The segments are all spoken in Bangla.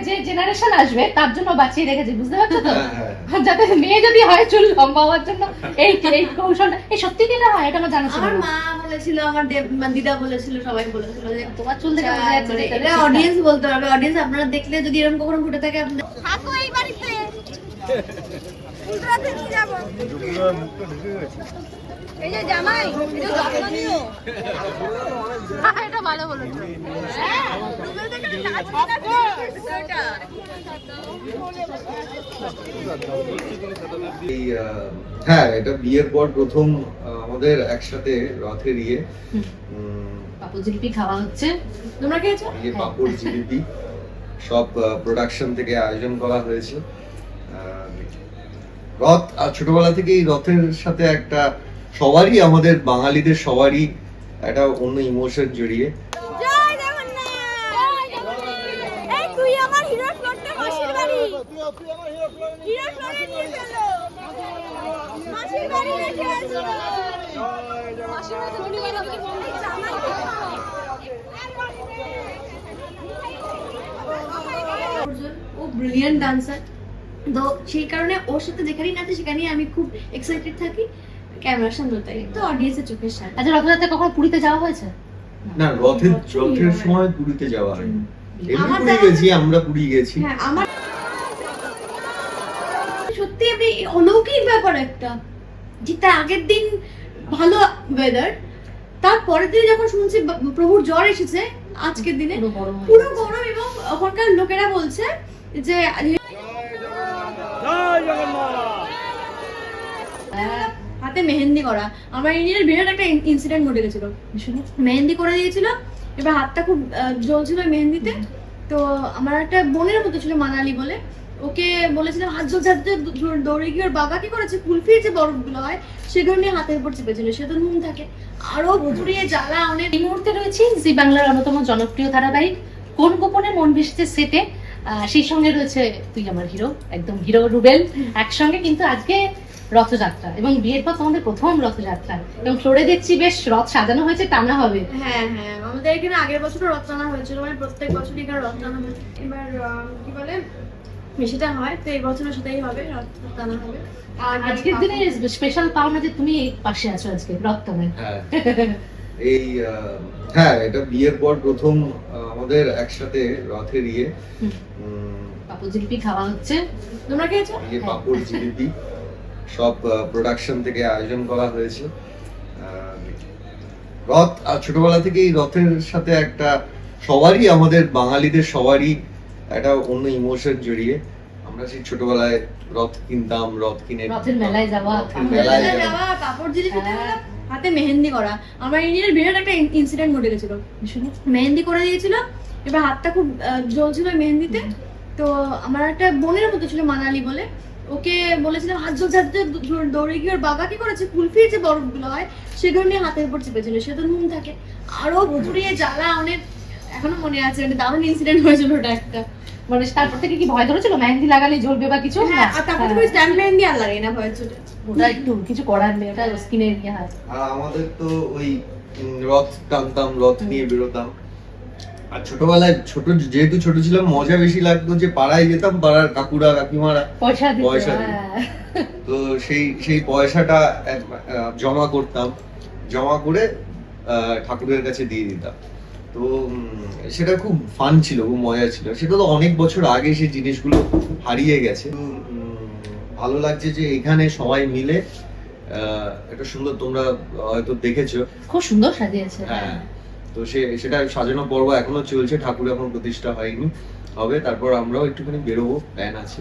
যে জেনারেশন আসবে তার জন্য বাঁচিয়ে রেখেছে বুঝতে পারছ তো হ্যাঁ, হ্যাঁ। যাতে মেয়ে যদি হয় চুল লম্বা হওয়ার জন্য এই এই কৌশলটা এই সত্যি কি না হয় এটা আমার জানা ছিল আমার মা বলেছিল আমার দেব- মানে দিদা বলেছিল সবাই বলেছিল যে তোমার চুল দেখে বোঝা যাচ্ছে মানে। অডিয়েন্স বলতে পারবে অডিয়েন্স আপনারা দেখলে যদি এরকম কখনো ঘটে থাকে আপনাদের থাকো এই বাড়িতে এই যে জামাই একটু যত্ন নিও। এটা ভালো বলেছ। হ্যাঁ, আহ, হ্যাঁ এটা বিয়ের পর প্রথম আমাদের একসাথে রথের ইয়ে হুম। উম, পাপু জিলিপি খাওয়া হচ্ছে। তোমরা খেয়েছো? ইয়ে পাপড় জিলিপি সব প্রোডাকশন থেকে আয়োজন করা হয়েছে। রথ আর ছোটবেলা থেকে এই রথের সাথে একটা সবারই আমাদের বাঙালিদের সবারই একটা অন্য ইমোশন জড়িয়ে। ও ব্রিলিয়ান্ট ডান্সার তো সেই কারণে ওর সাথে যেখানেই নাচে সেখানেই আমি খুব এক্সাইটেড থাকি। ক্যামেরার সামনে তাই তো অডিয়েন্সের চোখের সামনে। আচ্ছা রথযাত্রা কখনো পুরীতে যাওয়া হয়েছে? না রথের রথের সময় পুরীতে যাওয়া হয়নি। এমনি আমার পুরী গেছি আমরা পুরী গেছি। হ্যাঁ আমার সত্যি আমি অলৌকিক ব্যাপার একটা। যে তার আগের দিন ভালো ওয়েদার তার পরের দিন যখন শুনছি প্রভুর জ্বর এসেছে আজকের দিনে পুরো গরম এবং ওখানকার লোকেরা বলছে যে হাতে মেহেন্দি করা। আমার ইন্ডিয়ার বিরাট একটা ইনসিডেন্ট ঘটে গেছিল। মেহেন্দি করে দিয়েছিল। এবার হাতটা খুব জ্বলছিল মেহেন্দিতে। তো আমার একটা বোনের মতো ছিল মানালি বলে। ওকে বলেছিলাম হাত জ্বলছে, দৌ- দৌড়ে গিয়ে ওর বাবা কি করেছে কুলফির যে বরফগুলো হয় সেগুলো নিয়ে হাতের উপর চেপেছিল সে তো নুন থাকে। আরও ভুতুড়িয়ে জ্বালা অনেক। এই মুহূর্তে রয়েছি জি বাংলার অন্যতম জনপ্রিয় ধারাবাহিক কোন গোপনে মন ভেসেছে সেটে? সেই সঙ্গে রয়েছে তুই আমার হিরো একদম হিরো রুবেল। একসঙ্গে কিন্তু আজকে রথযাত্রা এবং বিয়ের পর তোমাদের প্রথম রথযাত্রা। এবং ফ্লোরে দেখছি বেশ রথ সাজানো হয়েছে টানা হবে। হ্যাঁ হ্যাঁ। আমাদের এখানে আগের বছরও রথ টানা হয়েছিল মানে প্রত্যেক বছরই এখানে রথ টানা হয়। এবার কি বলে? সেটা হয় তো এই বছরও সেটাই হবে রথ টানা হবে। আর আজকের দিনে স্পেশাল পাওনা যে তুমি পাশে আছো আজকে রথটানের হ্যাঁ। এই হ্যাঁ এটা বিয়ের পর প্রথম আমাদের একসাথে রথের ইয়ে। উম, জিলিপি খাওয়া হচ্ছে তোমরা খেয়েছো ইয়ে পাপড় জিলিপি সব প্রোডাকশন থেকে আয়োজন করা হয়েছে রথ আর ছোটবেলা থেকে এই রথের সাথে একটা সবারই আমাদের বাঙালিদের সবারই একটা অন্য ইমোশন জড়িয়ে আমরা সেই ছোটবেলায় রথ কিনতাম রথ কিনে রথের মেলায় যাওয়া, মেলায় যাওয়া। কাপড় জিলিপি হ্যাঁ। হাতে মেহেন্দি করা। আমার ইন্ডিয়ার বিরাট একটা ইনসিডেন্ট ঘটে গেছিল। মেহেন্দি করে দিয়েছিল এবার হাতটা খুব জ্বলছিল মেহেন্দিতে। তো আমার একটা বোনের মতো ছিল মানালি বলে। ওকে বলেছিলাম হাত জ্বলছে, দৌ- দৌড়ে গিয়ে ওর বাবা কি করেছে? কুলফির যে বরফগুলো হয় সেগুলো নিয়ে হাতের উপর চেপেছিল সে তো নুন থাকে। আরও ভুতুড়িয়ে জ্বালা অনেক এখনও মনে আছে একটা দারুণ ইনসিডেন্ট হয়েছিল ওটা একটা। মানে তারপর থেকে কি ভয় ধরেছিল? মেহেন্দি লাগালে জ্বলবে বা কিছু? হ্যাঁ আর তারপর মেহেন্দি আর লাগে না চোটে ওটা একটু কিছু করার নেই ওটা স্কিনের ইয়ে আর আমাদের তো ওই রথ টানতাম রথ নিয়ে বেরোতাম। আর ছোটবেলায় ছোট যেহেতু ছোট ছিলাম মজা বেশি লাগতো যে পাড়ায় যেতাম পাড়ার কাকুরা কাকিমারা পয়সা পয়সা হ্যাঁ। তো সেই সেই পয়সাটা আহ, জমা করতাম। জমা করে আহ, ঠাকুরের কাছে দিয়ে দিতাম। তো সেটা খুব ফান ছিল খুব মজা ছিল। সেটা তো অনেক বছর আগে সেই জিনিসগুলো হারিয়ে গেছে। ভালো লাগছে যে এখানে সবাই মিলে আহ, একটা সুন্দর তোমরা হয়তো দেখেছ। খুব সুন্দর সাজিয়েছে। হ্যাঁ তো সে সেটা সাজানো পর্ব এখনও চলছে ঠাকুর এখন প্রতিষ্ঠা হয়নি। হবে তারপর আমরাও একটুখানি বেরোবো প্ল্যান আছে।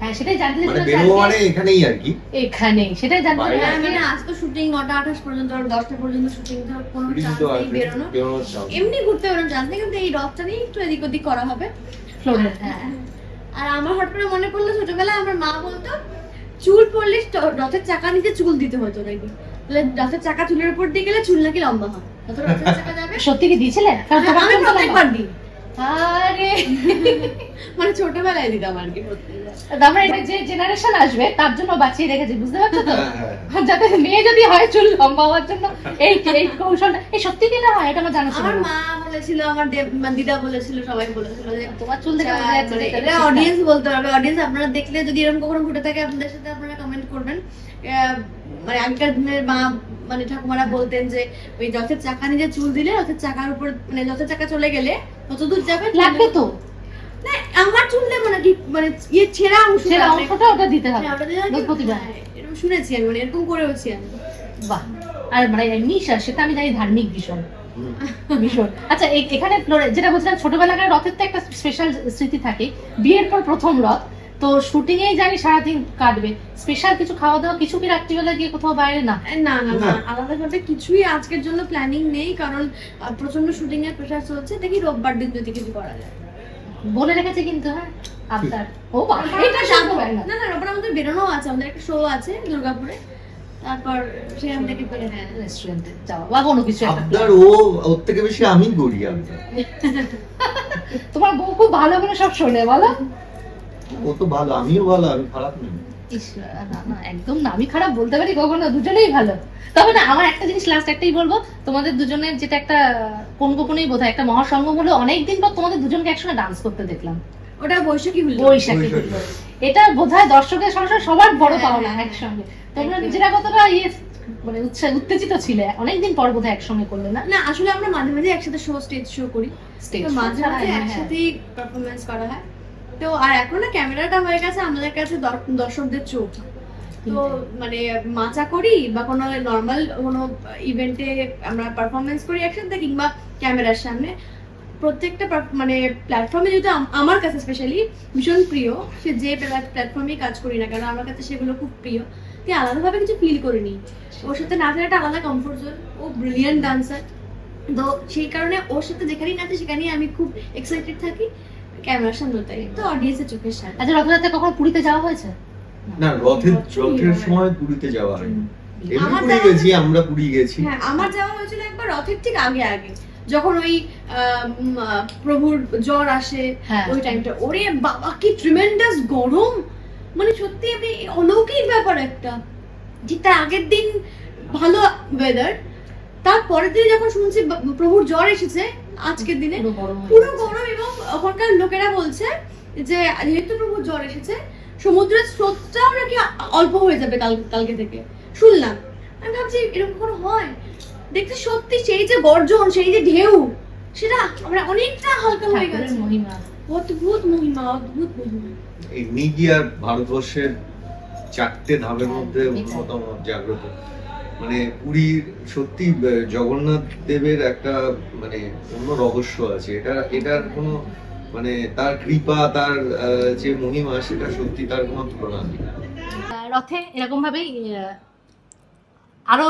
হ্যাঁ সেটাই জানতে মানে বেরোবো মানে এখানেই আর কি। আজকে সেটাই জানতে হ্যাঁ মানে আজ তো শুটিং নটা আঠাশ পর্যন্ত আর দশটা পর্যন্ত শুটিং তো কোনো চান্স নেই বেরোনো বেরোনোর। chance নেই। এমনি ঘুরতে বেরোনো চান্স নেই কিন্তু এই রথটা নিয়ে একটু এদিক ওদিক করা হবে। ফ্লোরে। হ্যাঁ। আর আমার হঠাৎ করে মনে পড়ল ছোটবেলায় আমার মা বলতো চুল পড়লে রথের চাকা নিচে চুল দিতে হতো নাকি? তাহলে রথের চাকা চুলের উপর দিয়ে গেলে চুল নাকি লম্বা হয়? রথের চাকা যাবে? সত্যি কি দিয়েছিলে? কারণ তোমার আমি প্রত্যেকবার দিই। আরে মানে ছোটবেলায় দিতাম আর কি। তারপরে যে জেনারেশন আসবে তার জন্য বাঁচিয়ে রেখেছি বুঝতে পারছ তো হ্যাঁ, হ্যাঁ। যাতে মেয়ে যদি হয় চুল লম্বা হওয়ার জন্য এই এই কৌশলটা এই সত্যি কি না হয় এটা আমার জানা ছিল আমার মা বলেছিল আমার মানে দিদা বলেছিল সবাই বলেছিল যে তোমার চুল দেখে বোঝা যাচ্ছে মানে এটা। অডিয়েন্স বলতে পারবে অডিয়েন্স আপনারা দেখলে যদি এরকম কখনো ঘটে থাকে আপনাদের সাথে আপনারা কমেন্ট করবেন আহ, মানে আগেকার দিনের মা মানে ঠাকুমারা বলতেন যে ওই যথের চাকা নিজে চুল দিলে রথের চাকার উপর মানে যথের চাকা চলে গেলে কত দূর যাবে লাগবে তো। না আমার চুলটা মানে মানে ইয়ে ছেঁড়া অংশ ছেঁড়া অংশটা ওটা দিতে হবে। হ্যাঁ, প্রতিবার হ্যাঁ, এরকম শুনেছি আমি মানে এরকম করেওছি আমি। বাহ। আর মানে নিশা সেটা আমি জানি ধার্মিক ভীষণ। ভীষণ। আচ্ছা এখানে যেটা বলছিলাম ছোটবেলাকার রথের তো একটা স্পেশাল স্মৃতি থাকে। বিয়ের পর প্রথম রথ। তো শুটিং এই জানি সারাদিন কাটবে। স্পেশাল কিছু খাওয়া দাওয়া কিছু কি রাত্রিবেলা গিয়ে কোথাও বাইরে? না। না না না। আলাদা ভাবে কিছুই আজকের জন্য প্ল্যানিং নেই কারণ প্রচণ্ড শুটিং এর প্রেশার চলছে। দেখি রোববার দিন যদি কিছু করা যায়। বলে রেখেছে কিন্তু হ্যাঁ আবদার। ও বাহ এটা হয় না। না না রোববার আমাদের বেরোনো আছে আমাদের একটা শো আছে দুর্গাপুরে। তারপর সেখান থেকে বের হ্যাঁ রেস্টুরেন্টে যাওয়া বা কোনো কিছু আপনার ও ওর থেকে বেশি আমি করি আপনার তোমার বউ খুব ভালো করে সব শোনে বলো। ও তো ভালো আমিও ভালো আমি খারাপ নই। ইস, না না একদম না আমি খারাপ বলতে পারি কখনো দুজনেই ভালো। তবে না আমার একটা জিনিস লাস্ট একটাই বলব তোমাদের দুজনের যেটা একটা কোন বোধ একটা মহাসঙ্গম হলো অনেকদিন পর তোমাদের দুজনকে একসঙ্গে ডান্স করতে দেখলাম। ওটা বৈশাখী হলো বৈশাখী। হলো। এটা বোধহয় দর্শকের সরাসরি সবার বড় হ্যাঁ, পাওনা হ্যাঁ, একসঙ্গে। তোমরা নিজেরা কতটা ইয়ে মানে উৎসা- উত্তেজিত ছিলে? অনেকদিন পর বোধহয় একসঙ্গে করলে না? না আসলে আমরা মাঝে মাঝে একসাথে শো স্টেজ শো করি। স্টেজ মাঝে মাঝে একসাথেই পারফরমেন্স করা হয়। তো আর এখন না ক্যামেরাটা হয়ে গেছে আমাদের কাছে দর- দর্শকদের চোখ। তো মানে মাচা করি বা কোনো নর্মাল কোনো ইভেন্টে আমরা পারফরমেন্স করি একসাথে কিংবা ক্যামেরার সামনে। প্রত্যেকটা মানে প্ল্যাটফর্মে যেহেতু আমার কাছে স্পেশালি ভীষণ প্রিয় সে যে প্ল্যাটফর্মে কাজ করি না কেন আমার কাছে সেগুলো খুব প্রিয়। তুই আলাদাভাবে কিছু ফিল করিনি। ওর সাথে নাচের একটা আলাদা কমফোর্ট জোন ও ব্রিলিয়ান্ট ডান্সার তো সেই কারণে ওর সাথে যেখানেই নাচে সেখানেই আমি খুব এক্সাইটেড থাকি। ক্যামেরার সামনে তাই। তো অডিয়েন্সের চোখের সামনে। আচ্ছা রথযাত্রা কখন পুরীতে যাওয়া হয়েছে? না। রথের রথের সময় পুরীতে যাওয়া হয়নি। এমনি পুরী গেছি আমরা পুরী গেছি। হ্যাঁ আমার যাওয়া হয়েছিল একবার রথের ঠিক আগে আগে। যখন ওই প্রভুর জ্বর আসে হ্যাঁ। ওই টাইমটা ওরে বাবা কি ট্রিমেন্ডাস গরম! মানে সত্যি আপনি অলৌকিক ব্যাপার একটা। ঠিক তার আগের দিন ভালো ওয়েদার তার পরের দিনে যখন শুনছি প্রভুর জ্বর এসেছে আজকের দিনে পুরো গরম এবং ওখানকার লোকেরা বলছে যে যেহেতু প্রভুর জ্বর এসেছে সমুদ্রের স্রোতটাও নাকি অল্প হয়ে যাবে কাল কালকে থেকে। শুনলাম। আমি ভাবছি এরকম কোনো হয়? দেখতে সত্যি সেই যে গর্জন সেই যে ঢেউ সেটা আমরা অনেকটা হালকা হয়ে গেছে। মহিমা। অদ্ভুত মহিমা অদ্ভুত মহিমা। কি আর ভারতবর্ষের চারটে ধামের মধ্যে অন্যতম জাগ্রত। মানে পুরীর সত্যি জগন্নাথ দেবের একটা মানে অন্য রহস্য আছে। এটা এটার কোনো মানে তার কৃপা তার যে মহিমা সেটা সত্যি তার কোনো তুলনা নেই। রথে এরকম ভাবেই আরও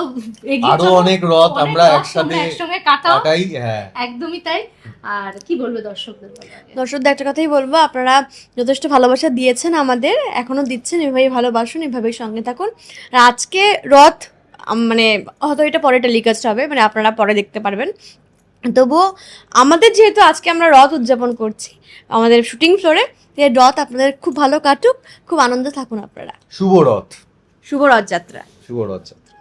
আরও অনেক রথ আমরা একসাথে একসঙ্গে কাটাই হ্যাঁ। একদমই তাই। আর কি বলবে দর্শকদের দর্শকদের একটা কথাই বলব আপনারা যথেষ্ট ভালোবাসা দিয়েছেন আমাদের এখনও দিচ্ছেন এভাবেই ভালোবাসুন এভাবেই সঙ্গে থাকুন। আর আজকে রথ মানে হয়তো এটা পরে টেলিকাস্ট হবে মানে আপনারা পরে দেখতে পারবেন। তবুও আমাদের যেহেতু আজকে আমরা রথ উদযাপন করছি আমাদের শুটিং ফ্লোরে রথ আপনাদের খুব ভালো কাটুক খুব আনন্দ থাকুন আপনারা। শুভ রথ। শুভ রথযাত্রা। শুভ রথ যাত্রা।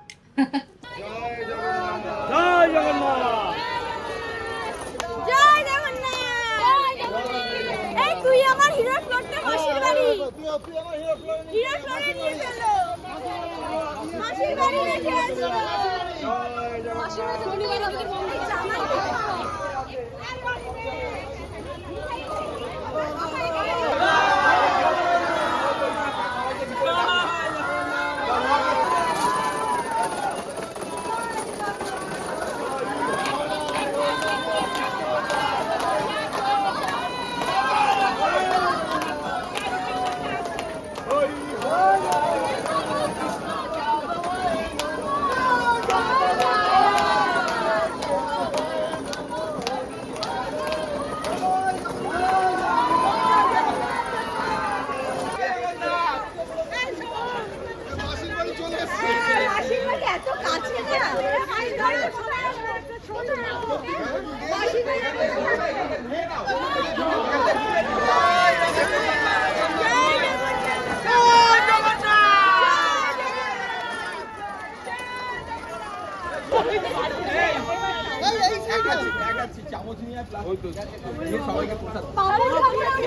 জয় জগন্নাথ! এই তুই আমার হিরোর ফ্লোরটা মাসির বাড়ি। হিরোর ফ্লোরে নিয়ে ফেলো মাসির বাড়ি রেখে আসো মাসির বাড়ি সবাইকে